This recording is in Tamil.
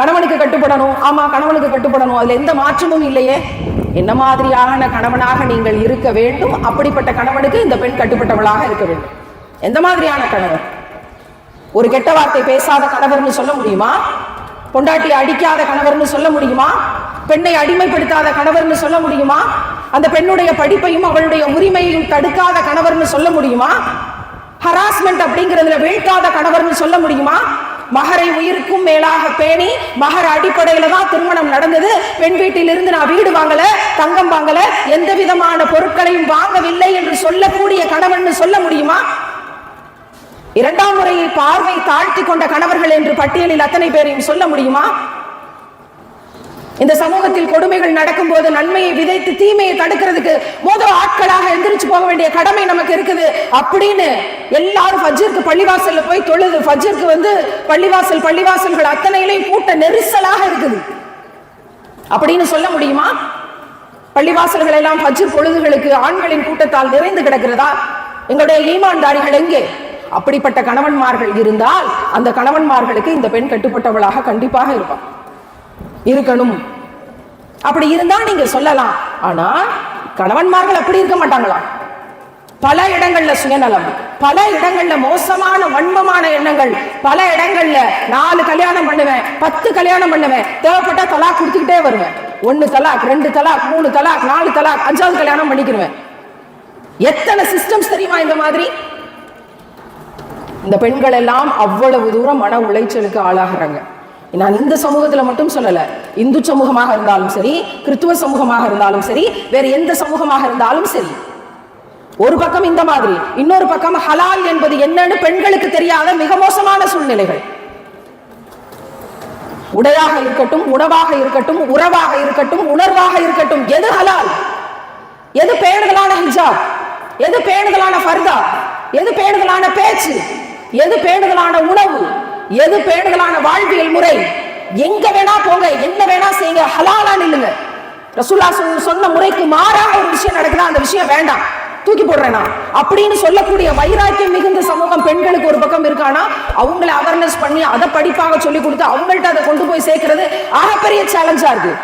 கணவனுக்கு கட்டுப்படணும். ஆமா கணவனுக்கு கட்டுப்படணும். அதுல எந்த மாற்றமும் இல்லையே. என்ன மாதிரியான கணவனாக நீங்கள் இருக்க வேண்டும்? அப்படிப்பட்ட கணவனுக்கு இந்த பெண் கட்டுப்பட்டவளாக இருக்க வேண்டும். எந்த மாதிரியான கணவன்? ஒரு கெட்ட வார்த்தை பேசாத கணவர்னு சொல்ல முடியுமா? பொண்டாட்டி அடிக்காத கணவர்னு சொல்ல முடியுமா? பெண்ணை அடிமைப்படுத்தாத கணவர்னு சொல்ல முடியுமா? அந்த பெண்ணுடைய படிப்பையும் அவளுடைய உரிமையையும் தடுக்காத கணவர்னு சொல்ல முடியுமா? ஹராஸ்மெண்ட் அப்படிங்கிறதுல வீழ்த்தாத கணவர்னு சொல்ல முடியுமா? மகரை உயிருக்கும் மேலாக பேணி மகர அடிப்படையில தான் திருமணம் நடந்தது. பெண் வீட்டிலிருந்து நான் வீடு வாங்கல தங்கம் வாங்கல எந்த விதமான பொருட்களையும் வாங்கவில்லை என்று சொல்லக்கூடிய கணவன் சொல்ல முடியுமா? இரண்டாம் முறையை பார்வை தாழ்த்தி கொண்ட கணவர்கள் என்று பட்டியலில் அத்தனை பேரையும் சொல்ல முடியுமா? இந்த சமூகத்தில் கொடுமைகள் நடக்கும் போது நன்மையை விதைத்து தீமையை தடுக்கிறதுக்கு முதல் ஆட்களாக எந்திரிச்சு போக வேண்டிய கடமை நமக்கு இருக்குது. அப்படின்னு எல்லாரும் ஃபஜ்ருக்கு பள்ளிவாசல்ல போய் தொழுது ஃபஜ்ருக்கு வந்து பள்ளிவாசல் பள்ளிவாசல்கள் அத்தனையிலையும் கூட்ட நெரிசலாக இருக்குது. அப்படின்னு சொல்ல முடியுமா? பள்ளிவாசல்கள் எல்லாம் ஃபஜ்ர் பொழுதுகளுக்கு ஆண்களின் கூட்டத்தால் நிறைந்து கிடக்கிறதா? எங்களுடைய ஈமான்தாரிகள் எங்கே? அப்படிப்பட்ட கணவன்மார்கள் இருந்தால் அந்த கணவன்மார்களுக்கு இந்த பெண் கட்டுப்பட்டவளாக கண்டிப்பாக இருப்பான் இருக்கணும். அப்படி இருந்தா நீங்க சொல்லலாம். ஆனா கணவன்மார்கள் அப்படி இருக்க மாட்டாங்களா? பல இடங்கள்ல சுயநலம் பல இடங்கள்ல மோசமான வன்மமான எண்ணங்கள். பல இடங்கள்ல நாலு கல்யாணம் பண்ணுவேன் பத்து கல்யாணம் பண்ணுவேன். தேவைப்பட்டா தலாக் கொடுத்துக்கிட்டே வருவேன். ஒன்னு தலாக் ரெண்டு தலாக் மூணு தலாக் நாலு தலாக் அஞ்சாவது கல்யாணம் பண்ணிக்கிருவேன். எத்தனை சிஸ்டம்ஸ் தெரியுமா இந்த மாதிரி? இந்த பெண்கள் எல்லாம் அவ்வளவு தூரம் மன உளைச்சலுக்கு ஆளாகிறாங்க. நான் இந்த சமூகத்துல மட்டும் சொல்லல. இந்து சமூகமாக இருந்தாலும் சரி கிறித்துவ சமூகமாக இருந்தாலும் சரி வேற எந்த சமூகமாக இருந்தாலும் சரி. ஒரு பக்கம் இந்த மாதிரி இன்னொரு பக்கம் ஹலால் என்பது என்னன்னு பெண்களுக்கு தெரியாத மிக மோசமான சூழ்நிலைகள். உடையாக இருக்கட்டும் உணவாக இருக்கட்டும் உறவாக இருக்கட்டும் உணர்வாக இருக்கட்டும் எது ஹலால்? எது பேணுதலான ஹிஜாப்? எது பேணுதலான ஃபர்தா? எது பேணுதலான பேச்சு? எது பேணுதலான உணவு? எது பேணுதலான வாழ்வியல் முறை? எங்க வேணா போங்க என்ன வேணா செய்யுங்க ஹலாலா நில்லுங்க. ரசூல்லா சொன்ன- சொன்ன முறைக்கு மாறாக ஒரு விஷயம் நடக்குதா? அந்த விஷயம் வேண்டாம். தூக்கி போடுறேனா அப்படின்னு சொல்லக்கூடிய வைராக்கியம் மிகுந்த சமூகம் பெண்களுக்கு ஒரு பக்கம் இருக்கானா? அவங்கள அவேர்னஸ் பண்ணி அதை படிப்பாக சொல்லி கொடுத்து அவங்கள்ட்ட அதை கொண்டு போய் சேர்க்கிறது ஆகப்பெரிய சேலஞ்சா இருக்கு.